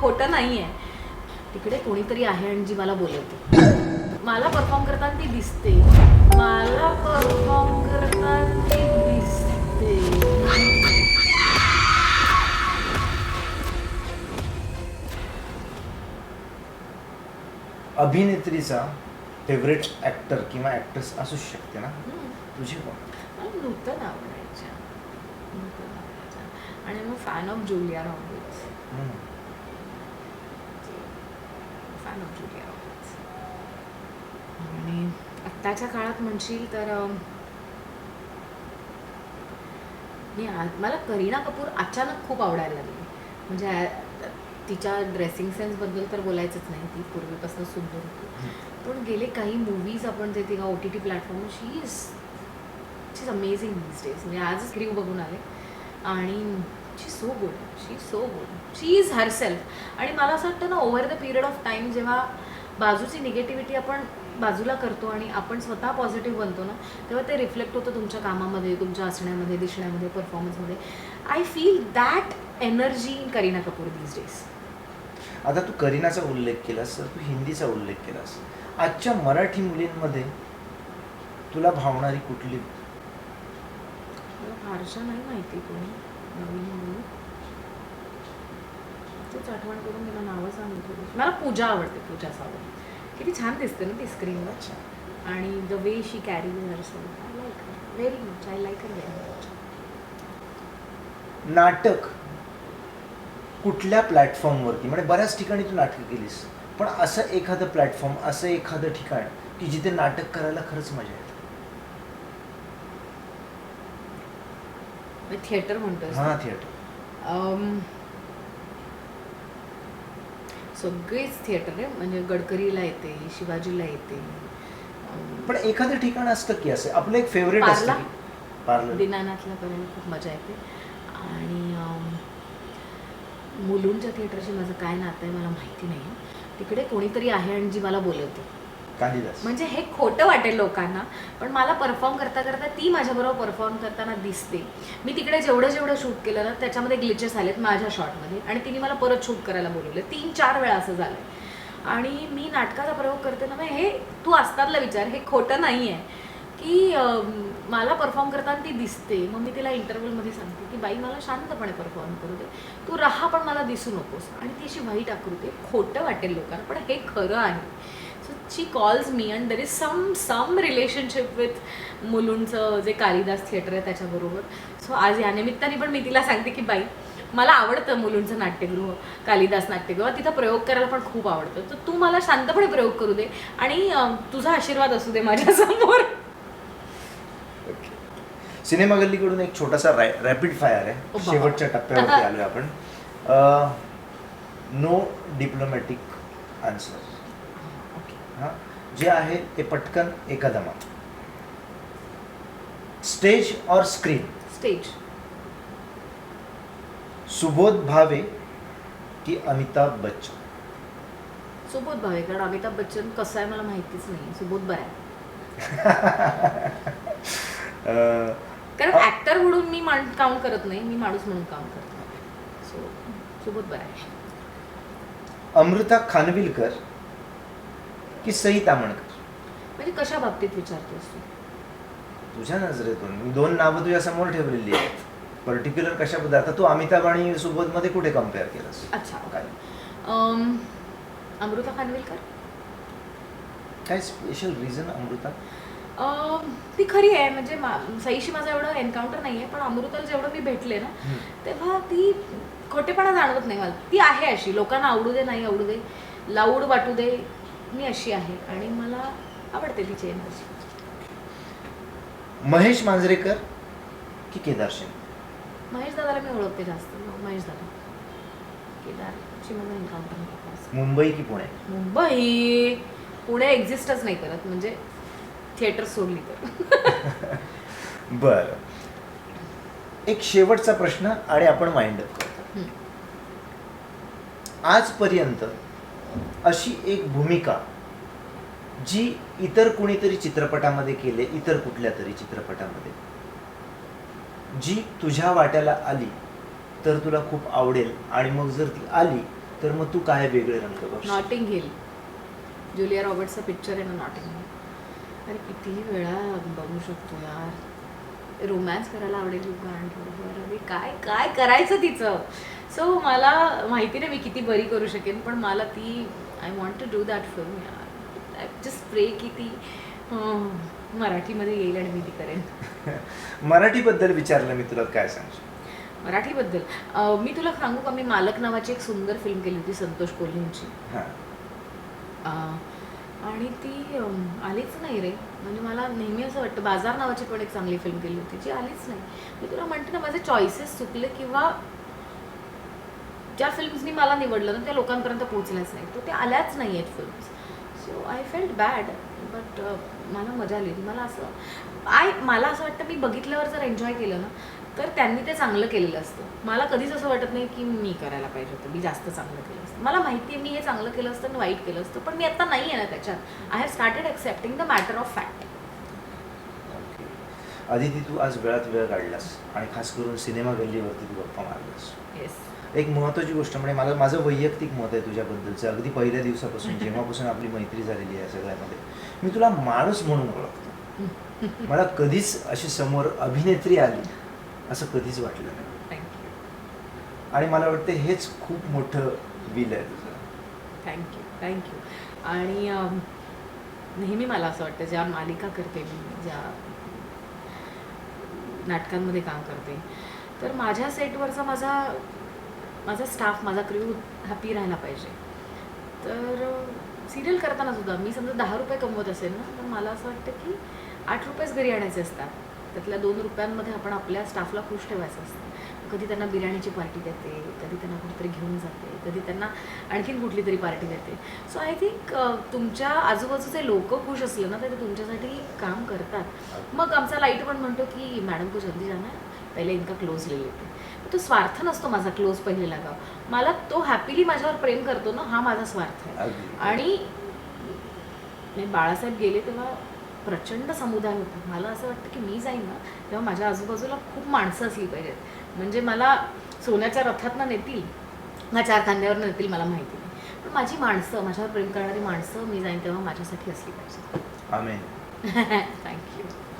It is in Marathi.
खोटं नाही आहे तिकडे कोणीतरी आहे आणि जी मला बोलवते. मला परफॉर्म करताना ती दिसते. मला परफॉर्म करताना ती दिसते. अभिनेत्रीचा फेवरेट ऍक्टर किंवा ऍक्ट्रेस असू शकते ना. तुझी कोण? मला नूतन आवडायच्या. नूतन आवडायच्या. आणि मग fan of Julia Roberts hmm. Julia Roberts आणि आत्ताच्या काळात म्हणशील तर मी मला करीना कपूर अचानक खूप आवडायला लागली. म्हणजे तिच्या ड्रेसिंग सेन्सबद्दल तर बोलायचंच नाही. ती पूर्वीपासून सुंदर होती. पण गेले काही मूवीज आपण जे तिला O T T platform she is she is amazing days म्हणजे आजच क्रीव बघून आले. आणि she so good she so good she is herself आणि मला असं वाटतं ना over the period of time जेव्हा बाजूची निगेटिव्हिटी आपण बाजूला करतो आणि आपण स्वतः पॉझिटिव्ह बनतो ना तेव्हा ते रिफ्लेक्ट होतं तुमच्या कामामध्ये तुमच्या असण्यामध्ये दिसण्यामध्ये परफॉर्मन्समध्ये I feel that energy in Kareena Kapoor these days आता तू करीनाचा उल्लेख केलास तर तू हिंदीचा उल्लेख केलास. आजच्या मराठी मुलींमध्ये तुला भावणारी कुठली? मला फारशा नाही माहिती कोणी. नवीन तूच आठवण करून मला नावं सांग मला पूजा आवडते पूजा सावंत. किती छान दिसते ना ती स्क्रीनवर अच्छा. आणि the way she carry herself I like her very much I like her very much नाटक. कुठल्या प्लॅटफॉर्मवरती म्हणजे बऱ्याच ठिकाणी तू नाटकं केलीस. पण असं एखादं प्लॅटफॉर्म असं एखादं ठिकाण की जिथे नाटक करायला खरंच मजा येते. थिएटर म्हणतोय हा थिएटर. सगळेच थिएटर आहे. म्हणजे गडकरीला येते शिवाजीला येते. पण एखादं ठिकाण असतं की असं? आपलं एक फेवरेट पार्ला? असतं की? पार्लर दीनानाथला करायला खूप मजा येते. आणि अम, मुलुंडच्या थिएटरशी माझं काय नातं आहे मला माहिती नाही तिकडे कोणीतरी आहे आणि जी मला बोलवते. कालिदास. म्हणजे हे खोटं वाटेल लोकांना पण मला परफॉर्म करता करता ती माझ्याबरोबर परफॉर्म करताना दिसते. मी तिकडे जेवढं जेवढं शूट केलं ना त्याच्यामध्ये ग्लिचेस आलेत माझ्या शॉटमध्ये आणि तिने मला परत शूट करायला बोलवलं. तीन चार वेळा असं झालं आणि मी नाटकाचा प्रयोग करते ना मग हे तू असतातला विचार हे खोटं नाही आहे की मला परफॉर्म करताना ती दिसते. मग मी तिला इंटरव्ह्यूमध्ये सांगते की बाई मला शांतपणे परफॉर्म करू दे. तू राहा पण मला दिसू नकोस. आणि ती अशी वाईट आकृती खोटं वाटेल लोकांना पण हे खरं आहे. She calls me and there is some some relationship with मुलुंडचं जे कालिदास थिएटर आहे त्याच्याबरोबर. सो आज या निमित्ताने पण मी तिला सांगते की बाई मला आवडतं मुलुंडचं नाट्यगृह कालिदास नाट्यगृह. तिथं प्रयोग करायला पण खूप आवडतं. तर तू मला शांतपणे प्रयोग करू दे आणि तुझा आशीर्वाद असू दे माझ्यासमोर. सिनेमा गल्लीकडून एक छोटासा रॅपिड फायर आहे. शेवटच्या टप्प्यावरती आलोय आपण. नो डिप्लोमॅटिक आन्सर हा? जे आहे ते पटकन एका दमात. स्टेज और स्क्रीन स्टेज सुबोध भावे की अमिताभ बच्चन? सुबोध भावे कारण अमिताभ बच्चन कसं आहे मला माहितीच नाही. सुबोध अं, कारण ऍक्टर म्हणून मी काउंट करत नाही. मी माणूस म्हणून काम करतो सो सुबोध बरा आहे. अमृता खानविलकर की सई तामणकर म्हणजे कशा बाबतीत विचारतोस तू? तुझ्या नजरेतून. मी दोन नावं तुझ्या समोर ठेवलेली आहेत. पर्टिक्युलर कशाबद्दल आता तू अमिताभ आणि सुबोधमध्ये कुठे कंपेअर केलंस? अच्छा काय अम, अमृता खानविलकर? काय स्पेशल रिझन अमृता? अम, ती खरी आहे. म्हणजे मा- सईशी माझं एवढं एन्काउंटर नाही आहे पण अमृताला जेवढं मी भेटले ना तेव्हा ती खोटेपणा जाणवत नाही मला. ती आहे अशी. लोकांना आवडू दे नाही आवडू दे. लाऊड वाटू दे. मी अशी आहे आणि मला आवडते तिची एनर्जी महेश मांजरेकर की केदार शिंदे महेश दादाला मी ओळखते जास्त. महेश दादा. केदारची माझं एन्काउंटर. मुंबई की पुणे? मुंबई. पुणे एक्झिस्टच नाही करत. म्हणजे थिएटर सोडली तर. बर. एक शेवटचा प्रश्न आणि आपण माइंड. आजपर्यंत अशी एक भूमिका जी इतर कुणीतरी चित्रपटामध्ये केले इतर कुठल्या तरी चित्रपटामध्ये. जी तुझ्या वाट्याला आली तर तुला खूप आवडेल आणि मग जर ती आली तर मग तू काय वेगळे रंग बघ नॉटिंग हिल जुलिया रॉबर्टचा पिक्चर आहे ना नॉटिंग हिल अरे किती वेळा बघू शकतो यार. रोमॅन्स करायला आवडेल गाणं अरे काय काय करायचं तिचं? सो मला माहिती नाही मी किती बरी करू शकेन पण मला ती I want to do that film यार. आय जस्ट प्रे की ती मराठीमध्ये येईल आणि मी ती करेन. मराठीबद्दल विचारलं मी तुला काय सांगशील? मराठीबद्दल? मी तुला सांगू का मी मालक नावाची एक सुंदर फिल्म केली होती संतोष कोल्हेंची. हां. आणि ती आलीच नाही रे. म्हणजे मला नेहमी असं वाटतं बाजार नावाची पण एक चांगली फिल्म केली होती जी आलीच नाही. मी तुला म्हणते ना माझे चॉईसेस चुकले किंवा ज्या फिल्म्सनी मला निवडलं ना त्या लोकांपर्यंत पोहोचल्याच नाही. तर ते आल्याच नाही आहेत films so I felt bad but मला मजा आली मला असं आय मला असं वाटतं मी बघितल्यावर जर एन्जॉय केलं ना तर त्यांनी ते चांगलं केलेलं असतं. मला कधीच असं वाटत नाही की मी करायला पाहिजे होतं. मी जास्त चांगलं केलं असतं. मला माहिती आहे मी हे चांगलं केलं असतं आणि वाईट केलं असतं पण मी आता नाही आहे ना त्याच्यात. I have started accepting the matter of fact okay Aditi तू आज वेळात वेळ काढलास आणि खास करून सिनेमा गल्लीवरती तू गप्पा मारलास. येस एक महत्त्वाची गोष्ट म्हणजे मला माझं वैयक्तिक मत आहे तुझ्याबद्दलचं. अगदी पहिल्या दिवसापासून जेव्हापासून आपली मैत्री झालेली आहे सगळ्यामध्ये. मी तुला माणूस म्हणून ओळखतो. मला कधीच अशी समोर अभिनेत्री आली असं कधीच वाटलं नाही. थँक्यू आणि मला वाटतं हेच खूप मोठं बिल आहे तुझं. थँक्यू थँक्यू आणि नेहमी मला असं वाटतं ज्या मालिका करते मी ज्या नाटकांमध्ये काम करते तर माझ्या सेटवरचा माझा माझा स्टाफ माझा क्रू हॅपी राहायला पाहिजे. तर सिरियल करताना सुद्धा मी समजा दहा रुपये कमवत असेल ना तर मला असं वाटतं की आठ रुपयेच घरी आणायचे असतात. त्यातल्या दोन रुपयांमध्ये आपण आपल्या स्टाफला खुश ठेवायचं असतं. कधी त्यांना बिर्याणीची पार्टी देते कधी त्यांना कुठेतरी घेऊन जाते कधी त्यांना आणखीन कुठली तरी पार्टी देते. सो आय थिंक तुमच्या आजूबाजूचे लोक खुश असले ना तर ते तुमच्यासाठी काम करतात. मग आमचा लाइट पण म्हणतो की मॅडम को जल्दी जाना है पहिले इनका क्लोज ले लेते. तो स्वार्थ नसतो माझा क्लोज पहिले लगाव मला तो हॅपीली माझ्यावर प्रेम करतो ना हा माझा स्वार्थ आहे. आणि बाळासाहेब गेले तेव्हा प्रचंड समुदाय होता. मला असं वाटतं की मी जाईन ना तेव्हा माझ्या आजूबाजूला खूप माणसं असली पाहिजेत. म्हणजे मला सोन्याच्या रथातनं नेतील का चार खांद्यावर नेतील मला माहिती नाही. पण माझी माणसं माझ्यावर प्रेम करणारी माणसं मी जाईन तेव्हा माझ्यासाठी असली पाहिजे थँक्यू